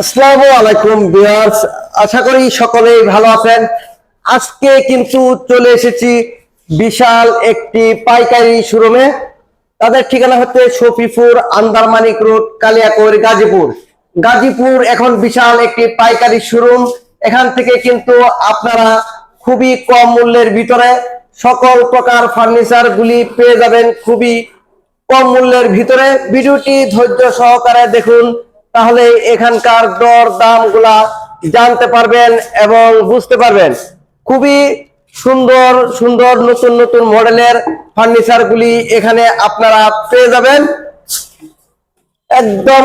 আসসালামু আলাইকুম ভিউয়ার্স, আশা করি সকলেই ভালো আছেন। আজকে কিন্তু চলে এসেছি বিশাল একটি পাইকারি শোরুমে। তাদের ঠিকানা হচ্ছে শফিপুর আন্দারমানিক রোড, কালিয়াকৈর, গাজীপুর। গাজীপুর এখন বিশাল একটি পাইকারি শোরুম। এখান থেকে কিন্তু আপনারা খুবই কম মূল্যের ভিতরে সকল প্রকার ফার্নিচার গুলি পেয়ে যাবেন খুবই কম মূল্যের ভিতরে। ভিডিওটি ধৈর্য সহকারে দেখুন। তাহলে এখানকার দর দামগুলা জানতে পারবেন এবং বুঝতে পারবেন। খুবই সুন্দর সুন্দর নতুন নতুন মডেলের ফার্নিচার গুলি এখানে আপনারা পেয়ে যাবেন। একদম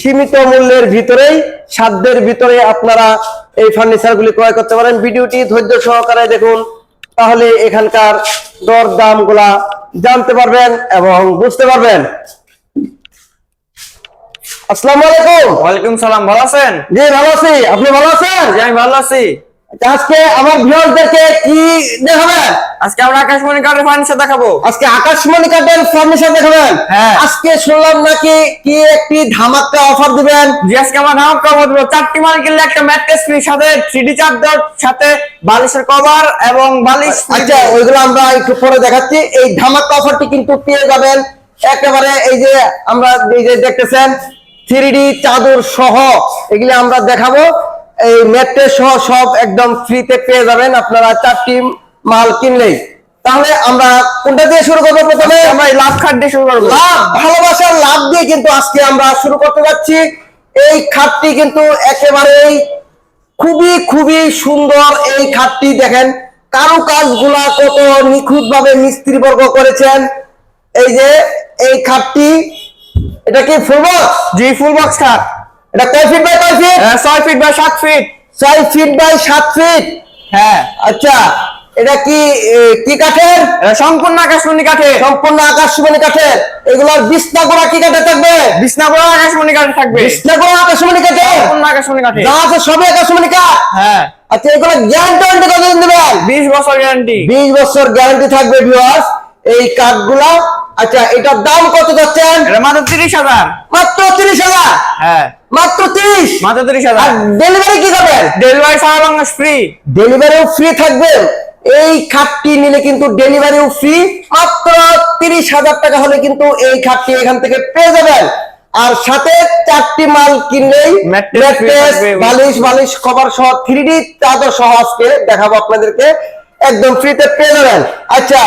সীমিত মূল্যের ভিতরেই, সাধ্যের ভিতরে আপনারা এই ফার্নিচার গুলি ক্রয় করতে পারেন। ভিডিওটি ধৈর্য সহকারে দেখুন, তাহলে এখানকার দর দামগুলা জানতে পারবেন এবং বুঝতে পারবেন। আসসালামু আলাইকুম। ওয়ালাইকুম সালাম ভালো আছেন? জি ভালো আছি। আপনি ভালো আছেন? জি আমি ভালো আছি। আজকে আমার ভিউয়ারদেরকে কি দেখাবেন? আজকে আমরা আকাশমণি ফার্নিচার দেখাবো। আজকে আকাশমণি ফার্নিচার দেখাবেন? হ্যাঁ। আজকে শুনলাম নাকি কি একটি ধামাকা অফার দিবেন? জি আজকে আমরা দেবো। চারটি মাল কিনলে একটা ম্যাট্রেস ফ্রি সাথে থ্রি চার্জার সাথে বালিশের কভার এবং বালিশ আচ্ছা ওইগুলো আমরা একটু পরে দেখাচ্ছি। এই ধামাকা অফারটি কিন্তু পেয়ে যাবেন। একেবারে এই যে আমরা এই যে দেখতেছেন থ্রি চাদর সহ এগুলি আমরা দেখাবো। এই ম্যাট্রেস সহ সব একদম ফ্রিতে পেয়ে যাবেন আপনারা চারটি মাল কিনলেই। তাহলে আমরা কোনটা দিয়ে শুরু করব প্রথমে? আমরা লাভ খাট দিয়ে শুরু করব। লাভ ভালোবাসার লাভ দিয়ে কিন্তু আজকে আমরা শুরু করতে যাচ্ছি। এই খাটটি কিন্তু একেবারেই খুবই খুবই সুন্দর এই খাটটি দেখেন। কারু কাজগুলা কত নিখুঁত ভাবে মিস্ত্রি বর্গ করেছেন। এই যে এই খাটটি এটা কি ফুল বক্স জি ফুল বক্স খাট এটা কয় ফিট বাই কয় ফিট আহ, ছয় ফিট বাই সাত ফিট ছয় ফিট বাই সাত ফিট হ্যাঁ। আচ্ছা এটা কি কি কাঠের? সম্পূর্ণ আকাশমণি কাঠের। সম্পূর্ণ আকাশমণি কাঠের। এগুলোর বিছনা গোড়া কি কাঠের থাকবে? বিছনাগুলো আকাশমণি কাঠে থাকবে। বিছনা গোড়া আকাশমণি কাঠের সম্পূর্ণ আকাশমণি কাঠে। যা আছে সবই আকাশমণি কাঠ? হ্যাঁ। আচ্ছা এগুলো গ্যারান্টি ওয়ারেন্টি কতদিন দেবেন? বিশ বছর গ্যারান্টি বিশ বছর গ্যারান্টি থাকবে ভিউয়ার্স এই কাঠগুলা আচ্ছা এটার দাম কত যাচ্ছেন? মাত্র তিরিশ হাজার। মাত্র তিরিশ হাজার? হ্যাঁ। মাত্র তিরিশ? মাত্র তিরিশ হাজার। ডেলিভারি কি করবেন ডেলিভারি সারা বাংলাদেশ ফ্রি ডেলিভারিও ফ্রি থাকবে। এই খাটটি নিলে কিন্তু ডেলিভারিও ফ্রি মাত্র তিরিশ হাজার টাকা হলে কিন্তু এই খাটটি এখান থেকে পেয়ে যাবেন। আর সাথে চারটি মাল কিনলেই ম্যাট্রেস বালিশ বালিশ কভার সহ থ্রি ডি চাদর সহ আজকে দেখাবো আপনাদেরকে। একদম ফ্রিতে পেয়ে যাবেন। আচ্ছা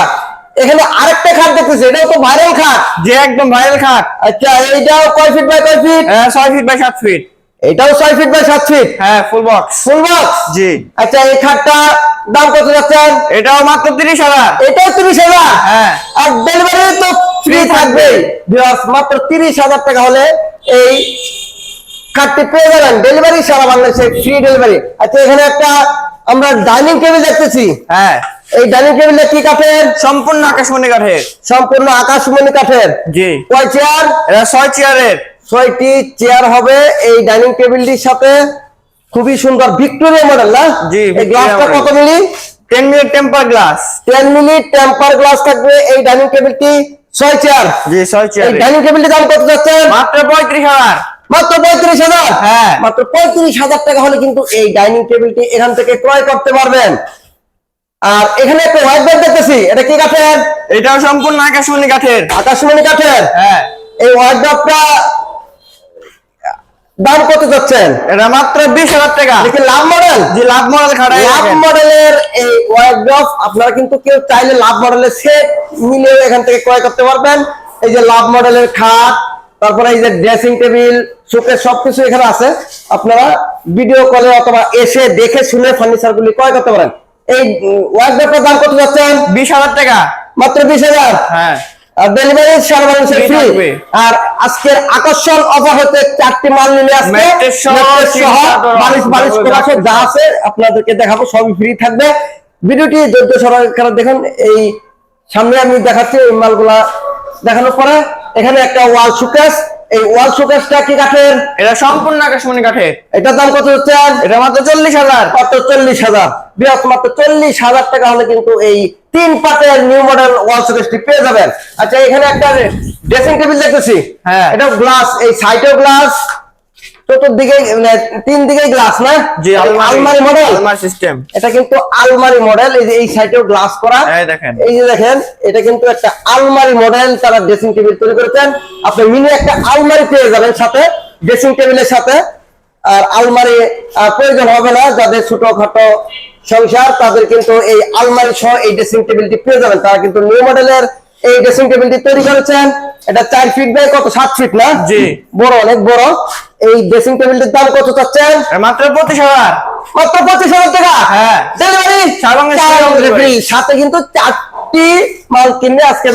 এখানে আরেকটা খাট দেখতেছি এটাও তো ভাইরাল খাট। যে একদম ভাইরাল খাট। আচ্ছা এইটাও কয় ফিট বাই কয় ফিট আহ, ছয় ফিট বাই সাত ফিট এটাও ছয় ফিট বাই সাত ফিট হ্যাঁ ফুল বক্স ফুল বক্স জি। আচ্ছা এই খাটটা দাম কত যাচ্ছেন? এটাও মাত্র তিরিশ হাজার। এটাও তিরিশ হাজার? হ্যাঁ। আর ডেলিভারি তো ফ্রি থাকবে। মাত্র তিরিশ হাজার টাকা হলে এই খাটটি পেয়ে যাবেন। ডেলিভারি সারা বাংলাদেশে ফ্রি ডেলিভারি আচ্ছা এখানে একটা আমরা ডাইনিং টেবিল দেখতেছি। হ্যাঁ। এই ডাইনিং টেবিলটা কি কাঠের? সম্পূর্ণ আকাশমণি কাঠের। সম্পূর্ণ আকাশমণি কাঠের। জি। কয় চেয়ার? এটা ছয় চেয়ারের। ছয়টি চেয়ার হবে এই ডাইনিং টেবিলটির সাথে। খুবই সুন্দর ভিক্টোরিয়া মডেল না? জি, এই গ্লাসটা কত milli? Ten minute temper glass ten minute temper glass থাকবে এই ডাইনিং টেবিলটি ছয় চেয়ার। জি ছয় চেয়ার এই ডাইনিং টেবিলটির দাম কত যাচ্ছে? মাত্র পঁয়ত্রিশ হাজার। মাত্র পঁয়ত্রিশ হাজার? হ্যাঁ। মাত্র পঁয়ত্রিশ হাজার টাকা হলে কিন্তু এই ডাইনিং টেবিলটি এখান থেকে ক্রয় করতে পারবেন। আর এখানে একটা হোয়াইট বোর্ড দেখতেছি। এটা কি কাঠের? এটাও সম্পূর্ণ আকাশমণি কাঠের। আকাশমণি কাঠের? হ্যাঁ। এই হোয়াইট বোর্ডটা দাম কত যাচ্ছেন? এটা মাত্র বিশ হাজার টাকা। দেখি লাভ মডেল যে লাভ মডেল খাটাই লাভ মডেলের এই ওয়ার্ড্রপ আপনারা কিন্তু কেউ চাইলে লাভ মডেলের সেট মিলে এখান থেকে ক্রয় করতে পারবেন। এই যে লাভ মডেলের খাট তারপরে এই যে ড্রেসিং টেবিল শোকেস সবকিছু এখানে আছে। আপনারা ভিডিও কলে অথবা এসে দেখে শুনে ফার্নিচার গুলি ক্রয় করতে পারেন। এই ওয়ার্ড্রপের দাম কত যাচ্ছেন? বিশ হাজার টাকা। মাত্র বিশ হাজার? হ্যাঁ। আর ডেলিভারি সারা ফ্রি আর আজকের আকর্ষণ অফার হতে চারটি মাল নিলে আজকে। Mattress সহ, mattress সহ চাদর, বালিশ বালিশ চাদর, যা আছে আপনাদেরকে দেখাবো সবই ফ্রি থাকবে। ভিডিওটি সহকারে দেখুন। এই সামনে আমি দেখাচ্ছি এই মালগুলা দেখানোর পরে। এখানে একটা ওয়াল শোকেস এই ওয়াল শোকেসটা কি কাঠের? এটা সম্পূর্ণ আকাশমণি কাঠের। এটার দাম কত হচ্ছে? এটা মাত্র চল্লিশ হাজার। মাত্র চল্লিশ হাজার। মাত্র চল্লিশ হাজার টাকা হলে কিন্তু এই তিন পাতের নিউ মডেল ওয়াল শোকেসটি পেয়ে যাবেন। আচ্ছা এখানে একটা ড্রেসিং টেবিল দেখতেছি। হ্যাঁ। এটা গ্লাস এই সাইডেও গ্লাস চতুর্দিকে মানে তিন দিকে গ্লাস না? জি আলমারি। মডেল আলমারি সিস্টেম এটা কিন্তু আলমারি মডেল এই যে এই সাইডেও গ্লাস করা। এই দেখেন। এই যে দেখেন এটা কিন্তু একটা আলমারি মডেল তারা ড্রেসিং টেবিল তৈরি করেছেন। আপনি মিনি একটা আলমারি পেয়ে যাবেন সাথে ড্রেসিং টেবিলের সাথে। আর আলমারি প্রয়োজন হবে না যাদের ছোটখাটো সংসার তাদের কিন্তু এই আলমারি সহ এই ড্রেসিং টেবিলটি পেয়ে যাবেন। তারা কিন্তু নিউ মডেলের এই ড্রেসিং টেবিলটি তৈরি করেছেন। এটা চার ফিট বাই কত? সাত ফিট না? জি। বড় অনেক বড়। এই ড্রেসিং টেবিলটির দাম কত চাচ্ছেন? মাত্র পঁচিশ হাজার। মাত্র পঁচিশ হাজার টাকা? হ্যাঁ। ডেলিভারি বাংলাদেশে delivery। সাথে কিন্তু চারটি মাল কিনলে আজকে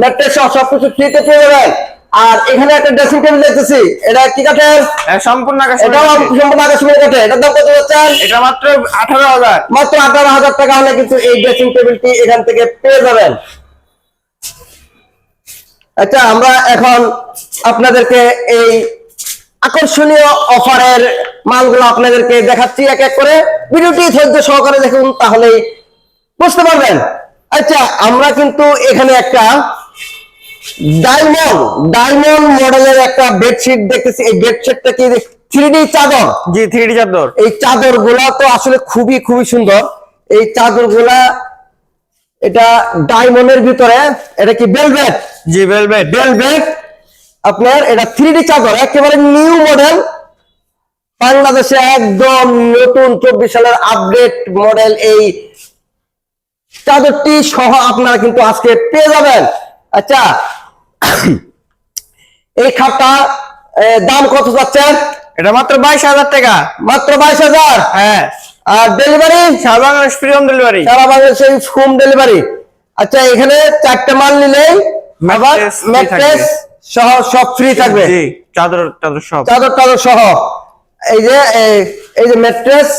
ল্যাপটপ সহ সবকিছু ফ্রিতে পেয়ে যাবেন। আর এখানে একটা ড্রেসিং টেবিল দেখতেছি। এটা কি কাঠের? এ, সম্পূর্ণ আকাশ এটাও সম্পূর্ণ আকাশমণি কাঠের। এটার দাম কত যাচ্ছেন এটা মাত্র আঠারো হাজার। মাত্র আঠারো হাজার টাকা হলে কিন্তু এই ড্রেসিং টেবিলটি এখান থেকে পেয়ে যাবেন। আচ্ছা আমরা এখন আপনাদেরকে এই আকর্ষণীয় অফারের মালগুলো আপনাদেরকে দেখাচ্ছি এক এক করে। ভিডিওটি ধৈর্য সহকারে দেখুন তাহলেই বুঝতে পারবেন। আচ্ছা আমরা কিন্তু এখানে একটা ডায়মন্ড ডায়মন্ড মডেলের একটা বেডশিট দেখতেছি। এই বেডশিটটা কি? থ্রি ডি চাদর। জি থ্রি ডি চাদর। এই চাদরগুলা তো আসলে খুবই খুবই সুন্দর। এই চাদরগুলা এটা ডায়মন্ডের ভিতরে এটা কি বেলভেট জি ভেলভেট বেলভেট আপনার এটা থ্রি ডি চাদর একেবারে নিউ মডেল বাংলাদেশে একদম নতুন চব্বিশ সালের আপডেট মডেল এই চাদরটি সহ আপনারা কিন্তু আজকে পেয়ে যাবেন। আচ্ছা এই খাটটা দাম কত যাচ্ছেন এটা মাত্র বাইশ হাজার টাকা। মাত্র বাইশ হাজার? হ্যাঁ। আর ডেলিভারি সারা বাংলাদেশ ফ্রি হোম ডেলিভারি সারা বাংলাদেশে হোম ডেলিভারি আচ্ছা এখানে চারটে মাল নিলেই আবার ম্যাট্রেস সহ সব ফ্রি থাকবে। চাদর চাদর সব। চাদর টাদর সহ। এই যে এই- এই যে ম্যাট্রেস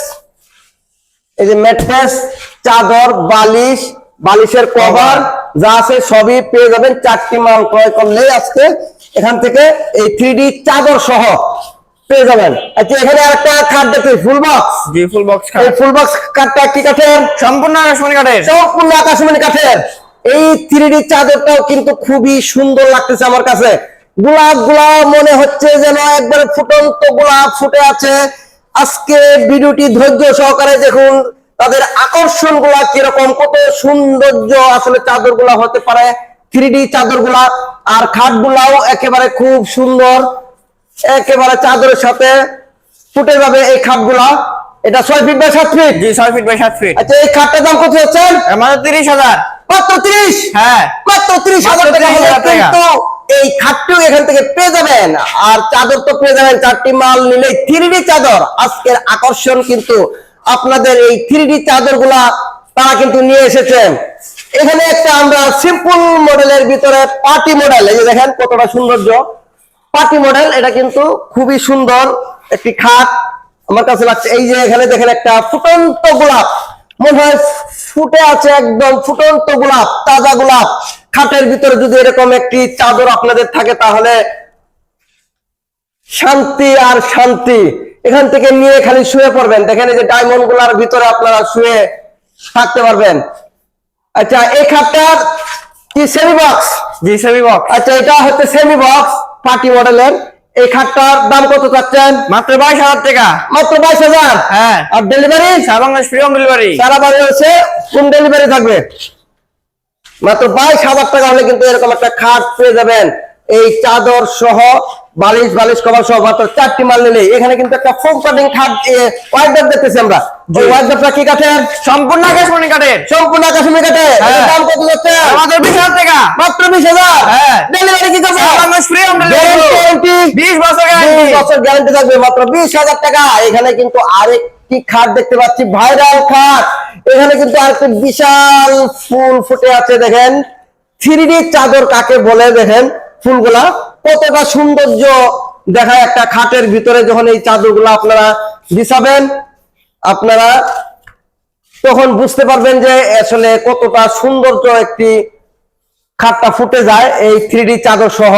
এই যে ম্যাট্রেস চাদর বালিশ বালিশের কভার যা আছে সবই পেয়ে যাবেন। চারটি মাল ক্রয় করলেই আজকে এখান থেকে এই থ্রি চাদর সহ পেয়ে যাবেন। আচ্ছা এখানে একটা খাট দেখি ফুল বক্স জি ফুল বক্স এই ফুল বক্স কাঠটা কি কাঠের? সম্পূর্ণ আকাশমণি কাঠের। সম্পূর্ণ আকাশমণি কাঠের। এই থ্রি চাদরটাও কিন্তু খুবই সুন্দর লাগতেছে আমার কাছে। গোলাপ গোলাপ মনে হচ্ছে যেন একবারে ফুটন্ত গোলাপ ফুটে আছে। আজকে ভিডিওটি ধৈর্য সহকারে দেখুন। তাদের আকর্ষণগুলা কীরকম? কত সৌন্দর্য আসলে চাদরগুলা হতে পারে থ্রি চাদরগুলা আর খাট গুলাও একেবারে খুব সুন্দর। একেবারে চাদরের সাথে ফুটে যাবে এই খাটগুলা। এটা ছয় ফিট বাই সাত ফিট? জি ছয় ফিট বাই সাত ফিট। আচ্ছা এই খাটটার দাম কত হচ্ছেন মাত্র তিরিশ হাজার। মাত্র ত্রিশ? হ্যাঁ। মাত্র ত্রিশ হাজার টাকা 30,000 টাকা। কিন্তু এই খাটটিও এখান থেকে পেয়ে যাবেন। আর চাদর তো পেয়ে যাবেন চারটি মাল নিলে থ্রি চাদর। আজকের আকর্ষণ কিন্তু আপনাদের এই থ্রি চাদরগুলা তারা কিন্তু নিয়ে এসেছেন এখানে একটা আমরা সিম্পল মডেলের ভিতরে পার্টি মডেল এই যে দেখেন কতটা সৌন্দর্য। পার্টি মডেল এটা কিন্তু খুবই সুন্দর, একটি খাট। আমার কাছে লাগছে, এই যে এখানে দেখেন একটা ফুটন্ত গোলাপ। মনে হয় ফুটে আছে একদম ফুটন্ত গোলাপ, তাজা গোলাপ। খাটের ভিতরে যদি এরকম একটি চাদর আপনাদের থাকে, তাহলে শান্তি আর শান্তি। এখান থেকে নিয়ে খালি শুয়ে পড়বেন। দেখেন এই যে ডায়মন্ডগুলার ভিতরে আপনারা শুয়ে থাকতে পারবেন। আচ্ছা এই খাটটার কি সেমি বক্স জি সেমি বক্স আচ্ছা এটা হচ্ছে সেমি বক্স পার্টি মডেলের এই খাটটার দাম কত চাচ্ছেন? মাত্র বাইশ হাজার টাকা। মাত্র বাইশ হাজার? হ্যাঁ। আর ডেলিভারি সারা বাংলাদেশ ফ্রি হোম ডেলিভারি সারা বাংলাদেশে হোম ডেলিভারি থাকবে। মাত্র বাইশ হাজার টাকা হলে কিন্তু এরকম একটা খাট পেয়ে যাবেন। এই চাদর সহ বালিশ বালিশ কভার সহ মাত্র চারটি মাল নিলে এখানে কিন্তু একটা ফোম কাটিং খাট ওয়াইডার দেখতেছি আমরা। ওই ওয়াইডারটা কি কাঠের? সম্পূর্ণ আকাশমণি কাঠের। সম্পূর্ণ আকাশমণি কাঠে হ্যাঁ। দাম কত যাচ্ছে? মাত্র বিশ হাজার টাকা। মাত্র বিশ হাজার। হ্যাঁ। ডেলিভারি কি করবে? বাংলাদেশ ফ্রি ডেলিভারি Guarantee, বিশ বছর দুই গ্যারান্টি বছর গ্যারান্টি থাকবে মাত্র বিশ হাজার টাকা। এখানে কিন্তু আরেকটি খাট দেখতে পাচ্ছি ভাইরাল খাট। এখানে কিন্তু আরেকটি বিশাল ফুল ফুটে আছে দেখেন। থ্রি চাদর কাকে বলে দেখেন ফুলগুলা? কতটা সৌন্দর্য দেখায় একটা খাটের ভিতরে যখন এই চাদরগুলো আপনারা বিছাবেন আপনারা তখন বুঝতে পারবেন যে আসলে কতটা সৌন্দর্য একটি খাটটা ফুটে যায় এই থ্রি চাদর সহ।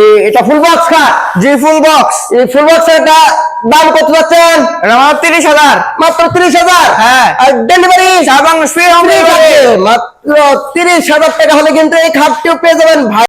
এই এটা ফুল বক্স খাট জি ফুল বক্স এই ফুল বক্সের দাম কত যাচ্ছেন? এটা মাত্র তিরিশ হাজার। মাত্র তিরিশ হাজার? হ্যাঁ। আর ডেলিভারি ডেলিভারি মাত্র তিরিশ হাজার টাকা হলে কিন্তু এই খাটটিও পেয়ে যাবেন। ভাই